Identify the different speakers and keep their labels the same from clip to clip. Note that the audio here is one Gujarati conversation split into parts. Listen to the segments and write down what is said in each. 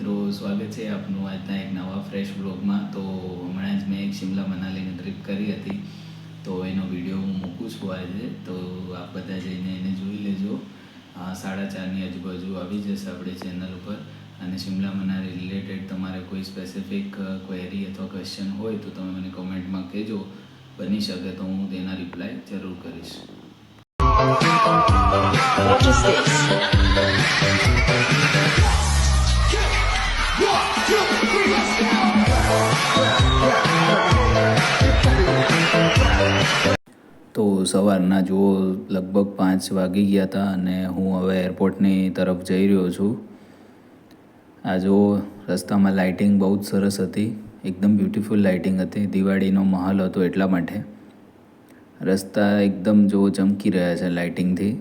Speaker 1: મિત્રો, સ્વાગત છે આપનું આજના એક નવા ફ્રેશ બ્લોગમાં તો હમણાં જ મેં એક શિમલા મનાલીની ટ્રીપ કરી હતી. તો એનો વીડિયો હું મૂકું છું આજે. તો આપ બધા જઈને એને જોઈ લેજો. સાડા ચારની આજુબાજુ આવી જશે આપણી ચેનલ ઉપર. અને શિમલા મનાલી રિલેટેડ તમારે કોઈ સ્પેસિફિક ક્વેરી અથવા ક્વેશ્ચન હોય તો તમે મને કોમેન્ટમાં કહેજો. બની શકે તો હું તેના રિપ્લાય જરૂર કરીશ.
Speaker 2: What is this?
Speaker 1: સવારના જુઓ, લગભગ પાંચ વાગી ગયા હતા અને હું હવે એરપોર્ટની તરફ જઈ રહ્યો છું. આ જુઓ, રસ્તામાં લાઇટિંગ બહુ જ સરસ હતી. એકદમ બ્યુટીફુલ લાઇટિંગ હતી. દિવાળીનો માહોલ હતો એટલા માટે. રસ્તા એકદમ જુઓ, ચમકી રહ્યા છે લાઇટિંગથી.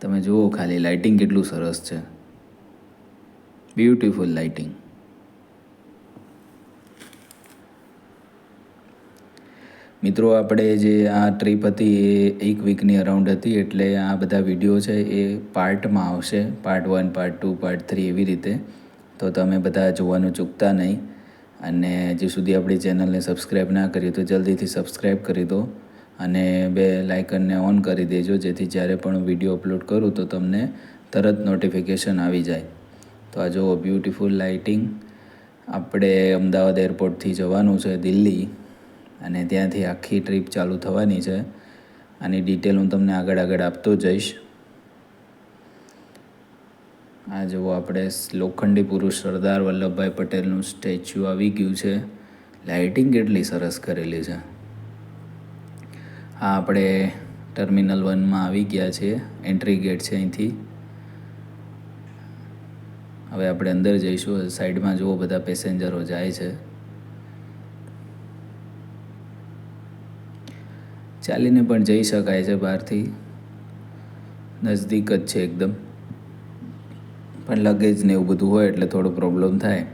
Speaker 1: તમે જુઓ, ખાલી લાઇટિંગ કેટલું સરસ છે. Beautiful lighting. મિત્રો, આપણે જે આ ટ્રીપ હતી એ એક વીકની અરાઉન્ડ હતી, એટલે આ બધા વીડિયો છે એ પાર્ટમાં આવશે part one part two part three એવી રીતે. તો તમે બધા જોવાનું ચૂકતા નહીં. અને જે સુધી આપણી ચેનલને સબસ્ક્રાઈબ ના કરી તો જલ્દીથી સબસ્ક્રાઈબ કરી દો. અને બે લાઇકનને ઓન કરી દેજો, જેથી જ્યારે પણ વીડિયો અપલોડ કરું તો તમને તરત નોટિફિકેશન આવી જાય. તો આ જુઓ બ્યુટીફુલ લાઇટિંગ આપણે અમદાવાદ એરપોર્ટથી જવાનું છે દિલ્હી. અને ત્યાંથી આખી ટ્રીપ ચાલુ થવાની છે. આની ડિટેલ હું તમને આગળ આગળ આપતો જઈશ. આ જુઓ આપણે લોખંડી પુરુષ સરદાર વલ્લભભાઈ પટેલનું સ્ટેચ્યુ આવી ગયું છે. લાઇટિંગ કેટલી સરસ કરેલી છે. હા, આપણે ટર્મિનલ વનમાં આવી ગયા છીએ. એન્ટ્રી ગેટ છે અહીંથી. હવે આપણે અંદર જઈશું. સાઈડમાં જુઓ, બધા પેસેન્જરો જાય છે. ચાલીને પણ જઈ શકાય છે બહારથી. નજદીક જ છે એકદમ. પણ લગેજ ને એવું બધું હોય એટલે થોડો પ્રોબ્લેમ થાય.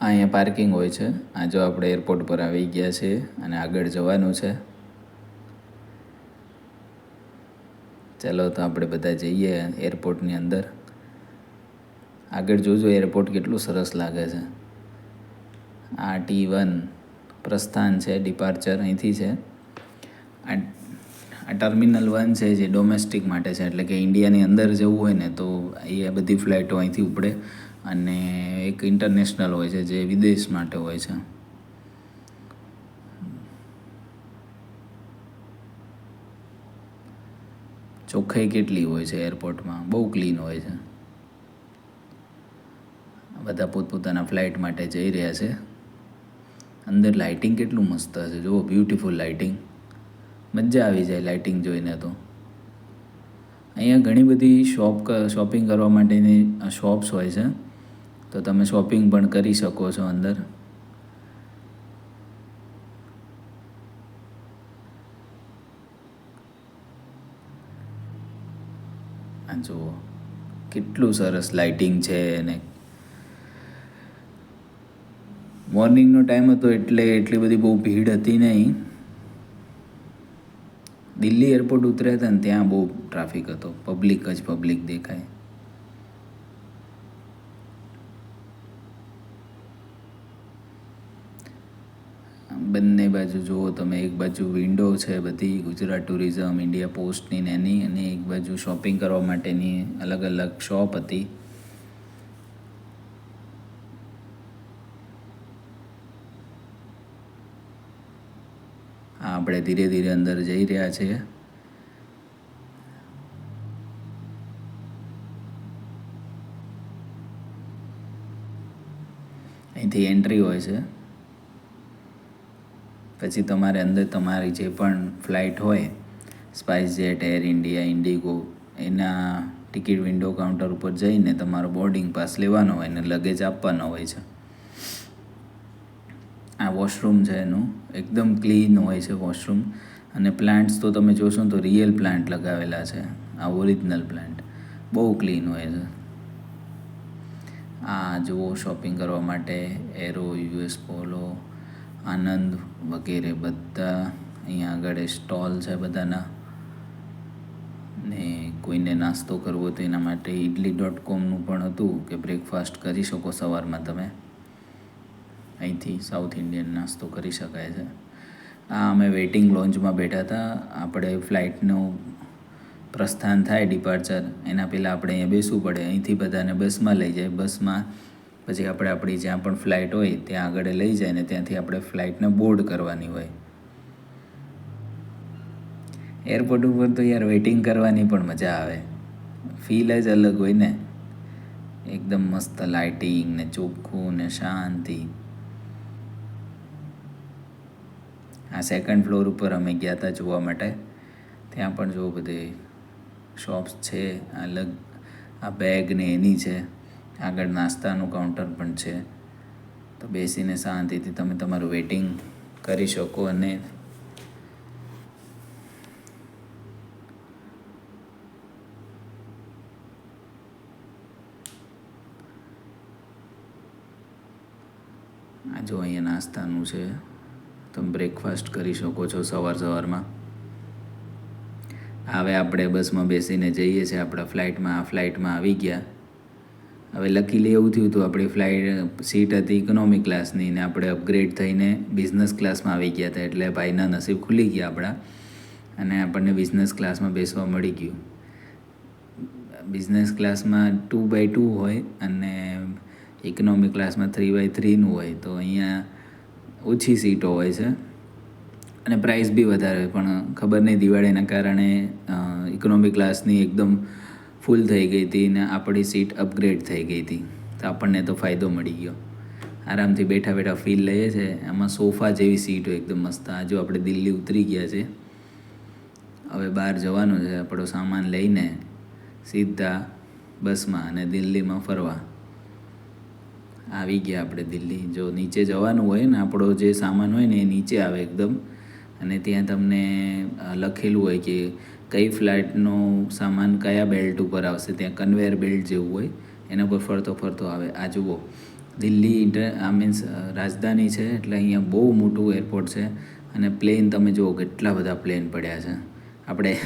Speaker 1: આ અહીંયા પાર્કિંગ હોય છે. આ જો આપણે એરપોર્ટ પર આવી ગયા છે અને આગળ જવાનું છે. ચાલો તો આપણે બધા જઈએ એરપોર્ટની અંદર. આગળ જોજો એરપોર્ટ કેટલું સરસ લાગે છે. આ ટી વન પ્રસ્થાન છે ડિપાર્ચર અહીંથી છે. આ ટર્મિનલ વન છે જે ડોમેસ્ટિક માટે છે, એટલે કે ઇન્ડિયાની અંદર જવું હોય ને તો એ બધી ફ્લાઇટો અહીંથી ઉપડે અને એક ઇન્ટરનેશનલ હોય છે જે વિદેશ માટે હોય છે. ચોખ્ખાઈ કેટલી હોય છે એરપોર્ટમાં બહુ ક્લીન હોય છે. બધા પોતપોતાના ફ્લાઇટ માટે જઈ રહ્યા છે. અંદર લાઇટિંગ કેટલું મસ્ત હશે. જુઓ બ્યુટિફુલ લાઇટિંગ મજા આવી જાય લાઇટિંગ જોઈને તો. અહીંયા ઘણી બધી શોપ શોપિંગ કરવા માટેની શોપ્સ હોય છે. તો તમે શોપિંગ પણ કરી શકો છો અંદર. જુઓ, કેટલું સરસ લાઇટિંગ છે અને મોર્નિંગનો ટાઈમ હતો એટલે એટલી બધી બહુ ભીડ હતી નહીં. દિલ્હી એરપોર્ટ ઉતર્યા હતા ને ત્યાં બહુ ટ્રાફિક હતો. પબ્લિક જ પબ્લિક દેખાય. બંને બાજુ જુઓ તમે, એક બાજુ વિન્ડો છે બધી, ગુજરાત ટુરિઝમ ઇન્ડિયા પોસ્ટની ને, એની, અને એક બાજુ શોપિંગ કરવા માટેની અલગ અલગ શોપ હતી હા આપણે ધીરે ધીરે અંદર જઈ રહ્યા છીએ. અહીંથી એન્ટ્રી હોય છે. પછી તમારે અંદર તમારી જે પણ ફ્લાઇટ હોય SpiceJet Air India Indigo એના ટિકિટ વિન્ડો કાઉન્ટર ઉપર જઈને તમારો બોર્ડિંગ પાસ લેવાનો હોય અને લગેજ આપવાનો હોય છે. આ વોશરૂમ છે એનું. એકદમ ક્લીન હોય છે વોશરૂમ અને પ્લાન્ટ્સ તો તમે જોશો તો રિયલ પ્લાન્ટ લગાવેલા છે. આ ઓરિજિનલ પ્લાન્ટ બહુ ક્લીન હોય છે. આ જુઓ શોપિંગ કરવા માટે એરો યુએસ પોલો આનંદ વગેરે બધા. અહીંયા આગળ સ્ટોલ છે બધાના. ને કોઈને નાસ્તો કરવો તો એના માટે ઇડલી ડોટ કોમનું પણ હતું કે બ્રેકફાસ્ટ કરી શકો સવારમાં તમે. અહીંથી સાઉથ ઇન્ડિયન નાસ્તો કરી શકાય છે. આ અમે વેઇટિંગ લોન્ચમાં બેઠા હતા. આપણે ફ્લાઇટનું પ્રસ્થાન થાય ડિપાર્ચર એના પહેલાં આપણે અહીંયા બેસવું પડે. અહીંથી બધાને બસમાં લઈ જાય. બસમાં પછી આપણે આપણી જ્યાં પણ ફ્લાઇટ હોય, ત્યાં આગળ લઈ જાય ને ત્યાંથી આપણે ફ્લાઇટને બોર્ડ કરવાની હોય. એરપોર્ટ ઉપર તો યાર વેઇટિંગ કરવાની પણ મજા આવે. ફીલ જ અલગ હોય ને. એકદમ મસ્ત લાઇટિંગ ને ચોખ્ખું ને શાંતિ આ સેકન્ડ ફ્લોર ઉપર અમે ગયા હતા જોવા માટે. ત્યાં પણ જો બધે શોપ્સ છે અલગ આ બેગ ને એની છે, આગળ નાસ્તાનું કાઉન્ટર પણ છે. તો બેસીને શાંતિથી તમે તમારું વેઇટિંગ કરી શકો અને આ જો અહીંયા નાસ્તાનું છે. તમે બ્રેકફાસ્ટ કરી શકો છો સવાર સવારમાં. હવે આપણે બસમાં બેસીને જઈએ છીએ, આપણા ફ્લાઇટમાં આ ફ્લાઇટમાં આવી ગયા. હવે લકીલી એવું થયું હતું આપણી ફ્લાઇટ સીટ હતી ઇકોનોમી ક્લાસની ને આપણે અપગ્રેડ થઈને બિઝનેસ ક્લાસમાં આવી ગયા હતા. એટલે ભાઈના નસીબ ખુલી ગયા આપણા અને આપણને બિઝનેસ ક્લાસમાં બેસવા મળી ગયું. બિઝનેસ ક્લાસમાં ટુ બાય ટુ હોય અને ઇકોનોમી ક્લાસમાં થ્રી બાય થ્રીનું હોય. તો અહીંયા ઓછી સીટો હોય છે. અને પ્રાઇસ બી વધારે પણ ખબર નહીં, દિવાળીના કારણે ઇકોનોમી ક્લાસની એકદમ ફૂલ થઈ ગઈ હતી ને આપણી સીટ અપગ્રેડ થઈ ગઈ હતી. તો આપણને તો ફાયદો મળી ગયો. આરામથી બેઠા બેઠા ફીલ લઈએ છે. એમાં સોફા જેવી સીટ એકદમ મસ્ત. આ આપણે દિલ્હી ઉતરી ગયા છે. હવે બહાર જવાનું છે, આપણો સામાન લઈને સીધા બસમાં અને દિલ્હીમાં ફરવા. આવી ગયા આપણે દિલ્હી. જો નીચે જવાનું હોય ને, આપણો જે સામાન હોય ને, એ નીચે આવે એકદમ. અને ત્યાં તમને લખેલું હોય કે કઈ ફ્લાઇટનો સામાન કયા બેલ્ટ ઉપર આવશે. ત્યાં કન્વેયર બેલ્ટ જેવું હોય. એના પર ફરતો ફરતો આવે. આ જુઓ. દિલ્હી ઇન્ટર, આ મીન્સ રાજધાની છે, એટલે અહીંયા બહુ મોટું એરપોર્ટ છે. અને પ્લેન તમે જુઓ કેટલા બધા પ્લેન પડ્યા છે. આપણે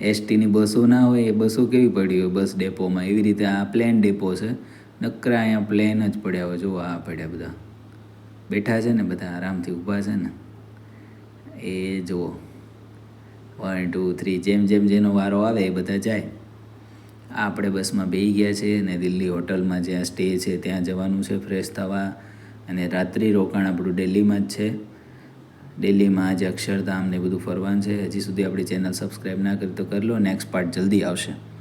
Speaker 1: એસટીની બસો ના હોય, એ બસો કેવી પડી હોય? બસ ડેપોમાં. એવી રીતે આ પ્લેન ડેપો છે. નકરા અહીંયા પ્લેન જ પડ્યા હોય. જુઓ આ પડ્યા બધા. બેઠા છે ને બધા, આરામથી ઊભા છે ને. એ જુઓ. વન ટુ થ્રી જેમ જેમ જેનો વારો આવે એ બધા જાય. આપણે બસમાં બેહી ગયા છે અને દિલ્હી હોટલમાં જ્યાં સ્ટે છે ત્યાં જવાનું છે ફ્રેશ થવા. અને રાત્રિ રોકાણ આપણું દિલ્હીમાં જ છે. દિલ્હીમાં આજે અક્ષરધામ ને બધું ફરવાનું છે. હજી સુધી આપણી ચેનલ સબસ્ક્રાઈબ ના કરી તો કરી લો. નેક્સ્ટ પાર્ટ જલ્દી આવશે.